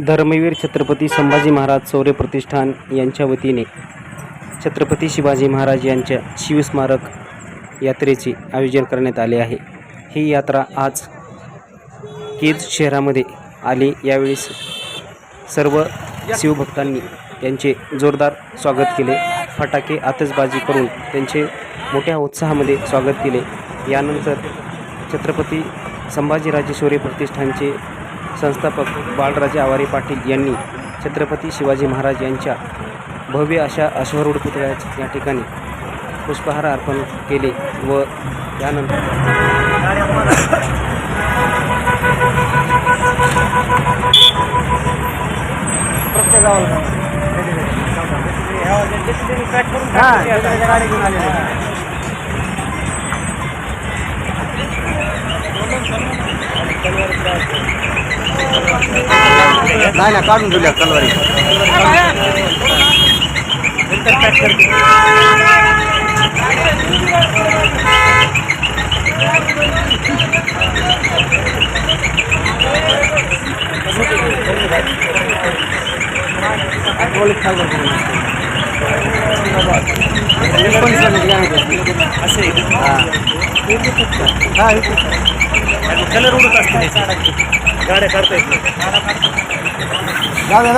धर्मवीर छत्रपती संभाजी महाराज सौर्य प्रतिष्ठान यांच्या वतीने छत्रपती शिवाजी महाराज यांच्या शिवस्मारक यात्रेचे आयोजन करण्यात आले आहे. ही यात्रा आज केज शहरामध्ये आली. यावेळेस सर्व शिवभक्तांनी त्यांचे जोरदार स्वागत केले. फटाके आतषबाजी करून त्यांचे मोठ्या उत्साहामध्ये स्वागत केले. यानंतर छत्रपती संभाजीराजे शौर्य प्रतिष्ठानचे संस्थापक बाळराजे आवारे पाटील यांनी छत्रपती शिवाजी महाराज यांच्या भव्य अशा अश्वरूढ पुतळ्याच्या या ठिकाणी पुष्पहार अर्पण केले व त्यानंतर गाडी नाही ना काढून ठेवल्या तलवारी. कलर उडत असते गाड्या